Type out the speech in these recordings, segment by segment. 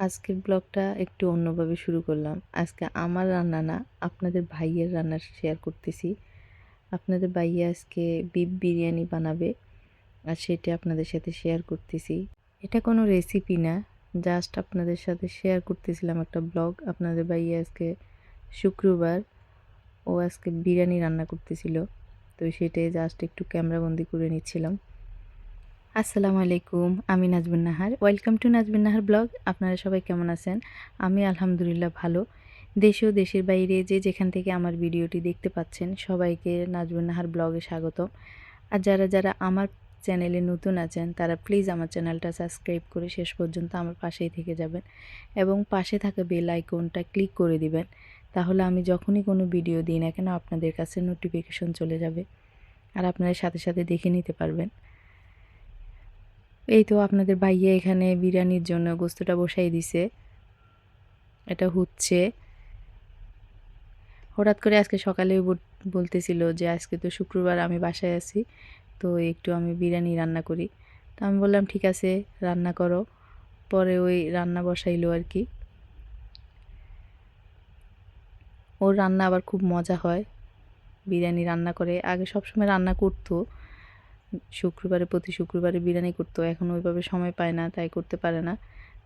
আজকের ব্লগটা একটু অন্যভাবে শুরু করলাম। আজকে আমার রান্না না, আপনাদের ভাইয়ের রান্না শেয়ার করতেছি। আপনাদের ভাইয়া আজকে বিফ বিরিয়ানি বানাবে আর সেটা আপনাদের সাথে শেয়ার করতেছি। এটা কোনো রেসিপি না জাস্ট আপনাদের সাথে শেয়ার করতেছিলাম একটা ব্লগ আপনাদের ভাইয়া আজকে শুক্রবার ও আজকে বিরিয়ানি রান্না করতেছিল, তো সেটাই জাস্ট একটু ক্যামেরাবন্দি করে নিচ্ছিলাম। আসসালামু আলাইকুম, আমি Nazbin Nahar. Welcome to Nazbin Nahar blog. আপনারা সবাই কেমন আছেন? আমি আলহামদুলিল্লাহ ভালো। দেশে ও দেশের বাইরে যে যেখান থেকে আমার ভিডিওটি দেখতে পাচ্ছেন, সবাইকে নাজবিন নাহার ব্লগে স্বাগতম। আর যারা যারা আমার চ্যানেলে নতুন আছেন, তারা প্লিজ আমার চ্যানেলটা সাবস্ক্রাইব করে শেষ পর্যন্ত আমার পাশেই থেকে যাবেন এবং পাশে থাকা বেল আইকনটা ক্লিক করে দিবেন। তাহলে আমি যখনই কোনো ভিডিও দিই না কেন, আপনাদের কাছে নোটিফিকেশন চলে যাবে। আর আপনারা সাথে সাথে দেখে নিতে পারবেন। এই তো আপনাদের ভাইয়া এখানে বিরিয়ানির জন্য গোস্তটা বসাই দিছে। এটা হচ্ছে। হঠাৎ করে আজকে সকালে বলতেছিল যে আজকে তো শুক্রবার আমি বাসায় আছি, তো একটু আমি বিরিয়ানি রান্না করি। তো আমি বললাম, ঠিক আছে, রান্না করো। পরে ওই রান্না বসাইলো আর কি। ওর রান্না আবার খুব মজা হয়। বিরিয়ানি রান্না করে। আগে সবসময় রান্না করতো। শুক্রবারে, প্রতি শুক্রবারে বিরিয়ানি করতো। এখন ওইভাবে সময় পায় না, তাই করতে পারে না।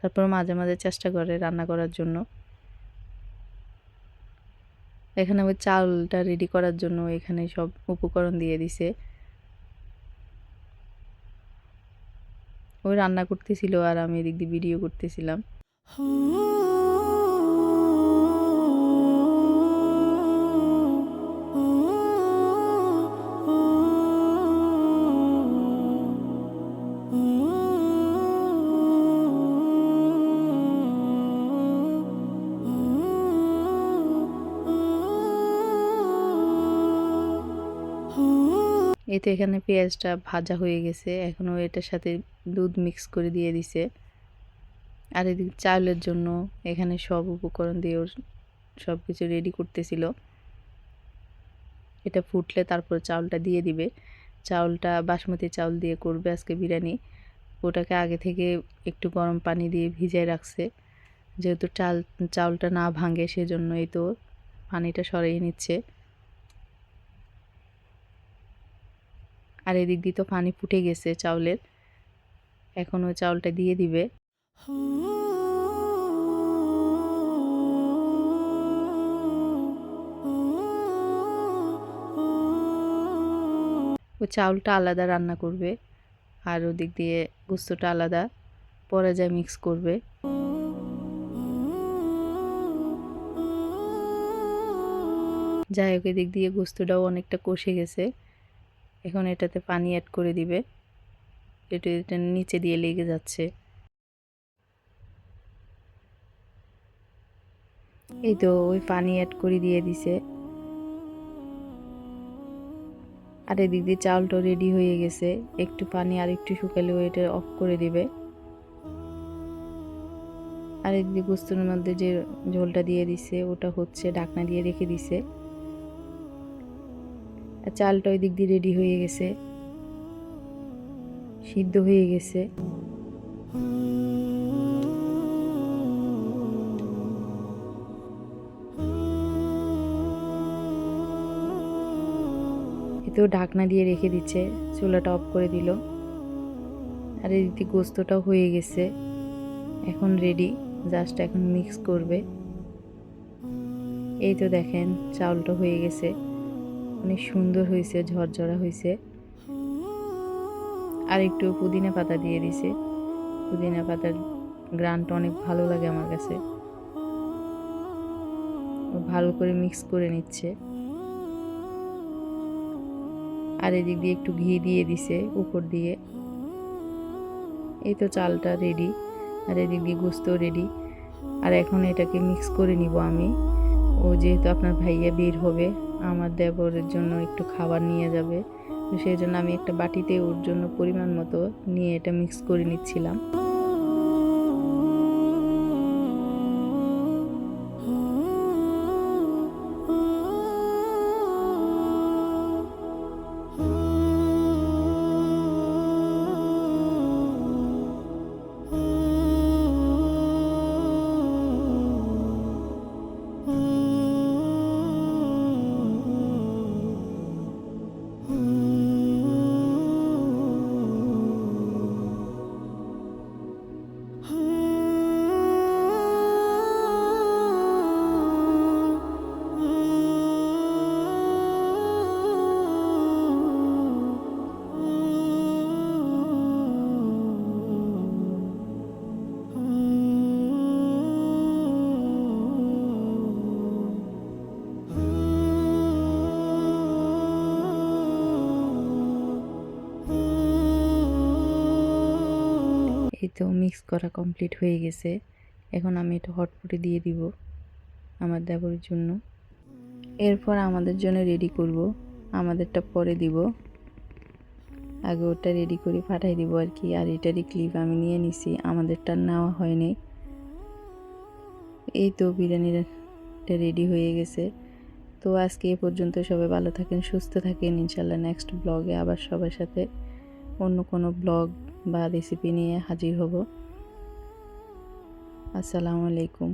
তারপর মাঝে মাঝে চেষ্টা করে রান্না করার জন্য। এখানে ওই চালটা রেডি করার জন্য এখানে সব উপকরণ দিয়ে দিছে। ওই রান্না করতেছিল আর আমি এদিক দিয়ে ভিডিও করতেছিলাম। এই তো এখানে পেঁয়াজটা ভাজা হয়ে গেছে। এখনও এটার সাথে দুধ মিক্স করে দিয়ে দিছে। আর এদিকে চাউলের জন্য এখানে সব উপকরণ দিয়ে ওর সব কিছু রেডি করতেছিল। এটা ফুটলে তারপর চাউলটা দিয়ে দিবে। চাউলটা বাসমতি চাউল দিয়ে করবে আজকে বিরিয়ানি। ওটাকে আগে থেকে একটু গরম পানি দিয়ে ভিজায় রাখছে। যেহেতু চাল, চাউলটা না ভাঙে সেজন্য এই তো পানিটা সরিয়ে নিচ্ছে। আর এদিক দিয়ে তো পানি ফুটে গেছে চাউলের। এখন ওই চাউলটা দিয়ে দিবে। ও চাউলটা আলাদা রান্না করবে আর ওদিক দিয়ে গুস্তটা আলাদা। পরে যায় মিক্স করবে। যাই হোক, এদিক দিয়ে গুস্তটাও অনেকটা কষে গেছে। এখন এটাতে পানি অ্যাড করে দিবে। এটা এটা নিচে দিয়ে লেগে যাচ্ছে। এই তো ওই পানি অ্যাড করে দিয়ে দিছে। আর এদিক দিয়ে চাউলটা রেডি হয়ে গেছে। একটু পানি আর একটু শুকালে এটা অফ করে দিবে। আর এদিকে গুস্তুর মধ্যে যে ঝোলটা দিয়ে দিছে, ওটা হচ্ছে ঢাকনা দিয়ে রেখে দিছে। আর চালটা ওই দিক দিয়ে রেডি হয়ে গেছে। সিদ্ধ হয়ে গেছে। এতেও ঢাকনা দিয়ে রেখে দিচ্ছে, চুলাটা অফ করে দিল। আর এদিকে গোস্তটাও হয়ে গেছে। এখন রেডি জাস্ট এখন মিক্স করবে। এই তো দেখেন, চাউলটা হয়ে গেছে। অনেক সুন্দর হয়েছে, ঝরঝরা হয়েছে। আর একটু পুদিনা পাতা দিয়ে দিছে। পুদিনা পাতার গ্রানটা অনেক ভালো লাগে আমার কাছে। ভালো করে মিক্স করে নিচ্ছে। আর এদিক দিয়ে একটু ঘি দিয়ে দিছে, উপর দিয়ে। এই তো চালটা রেডি আর এদিক দিয়ে গোস্ত রেডি আর এখন এটাকে মিক্স করে নিব আমি। ও যেহেতু আপনার ভাইয়া বের হবে আমার দেবরের জন্য একটু খাবার নিয়ে যাবে। সেই জন্য আমি একটা বাটিতে ওর জন্য পরিমাণ মতো নিয়ে এটা মিক্স করে নিচ্ছিলাম। তো মিক্স করা কমপ্লিট হয়ে গেছে। এখন আমি এটা হটপটে দিয়ে দিব আমার দেবরের জন্য। এরপর আমাদের জন্য রেডি করব। আমাদেরটা পরে দিব। আগে ওটা রেডি করে পাঠাই দিব আর কি। আর এটারই ক্লিপ আমি নিয়ে নিছি। আমাদেরটা নেওয়া হয়নি। এই তো বিরিয়ানিটা রেডি হয়ে গেছে। তো আজকে এ পর্যন্ত সবাই ভালো থাকেন, সুস্থ থাকেন। ইনশাল্লাহ নেক্সট ব্লগে আবার সবার সাথে অন্য কোনো ব্লগ বা রেসিপি নিয়ে হাজির হব আসসালামু আলাইকুম.